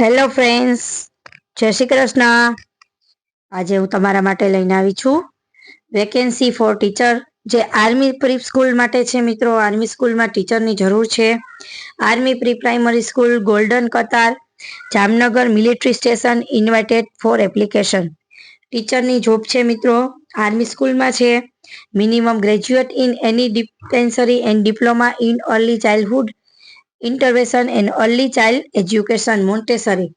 hello friends જય શ્રી કૃષ્ણ આજે હું તમારા માટે લઈને આવી છું વેકેન્સી ફોર ટીચર જે આર્મી પ્રી સ્કૂલ માટે છે મિત્રો આર્મી સ્કૂલમાં ટીચરની જરૂર છે army pre primary school golden Katar Jamnagar military station invited for application ટીચરની જોબ છે મિત્રો આર્મી સ્કૂલમાં છે minimum graduate in any dispensary and diploma in early childhood intervention and early child education Montessori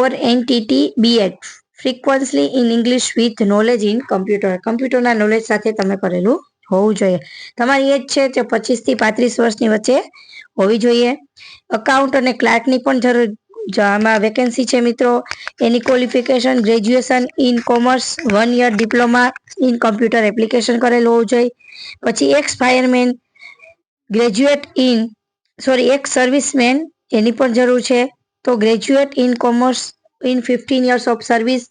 or NTT bed frequently in english with knowledge in computer computer ના knowledge સાથે તમે કરેલું હોવું જોઈએ તમારી એજ છે તે પચીસથી પાંત્રીસ વર્ષની વચ્ચે હોવી જોઈએ અકાઉન્ટ અને ક્લાર્કની પણ જરૂર આમાં વેકેન્સી છે મિત્રો એની qualification graduation in commerce one year diploma in computer application કરેલું હોવું જોઈએ પછી ex fireman graduate in sorry એક સર્વિસમેન એની પણ જરૂર છે તો graduate in commerce in fifteen years of service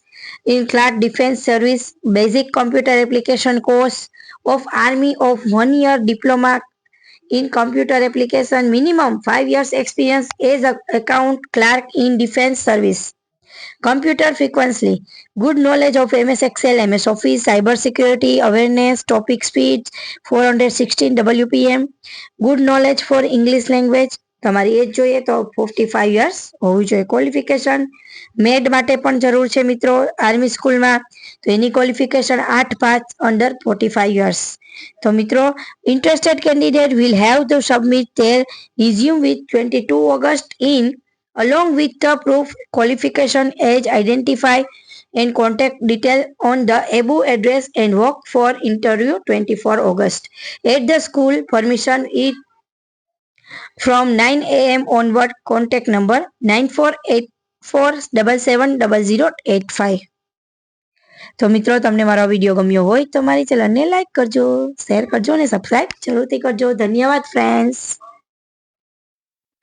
in clerk defence service basic computer application course of army of one year diploma in computer application minimum five years experience as account clerk in defence service computer frequently good knowledge of MS Excel MS Office cyber security awareness topic speech four hundred sixteen WPM good knowledge for English language તમારી age જોઈએ તો fifty five years હોવું જોઈએ qualification મેડ માટે પણ જરૂર છે મિત્રો આર્મી સ્કૂલમાં તો એની ક્વોલિફિકેશન આઠ પાંચ અંડર ફોર્ટી ફાઈવ યર્સ તો મિત્રો interested candidate will have to submit their resume with twenty two August in along with the proof qualification age identify and contact detail on the above address and work for interview 24 august at the school permission is from 9 a.m onward contact number 9484770085 તો મિત્રો તમને મારો video ગમ્યો હોય તો મારી ચેનલને like કરજો શેર કરજો અને સબસ્ક્રાઈબ જરૂરથી કરજો ધન્યવાદ ફ્રેન્ડ્સ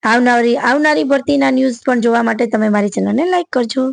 આવનારી આવનારી ભરતીના ન્યૂઝ પણ જોવા માટે તમે મારી ચેનલને લાઈક કરજો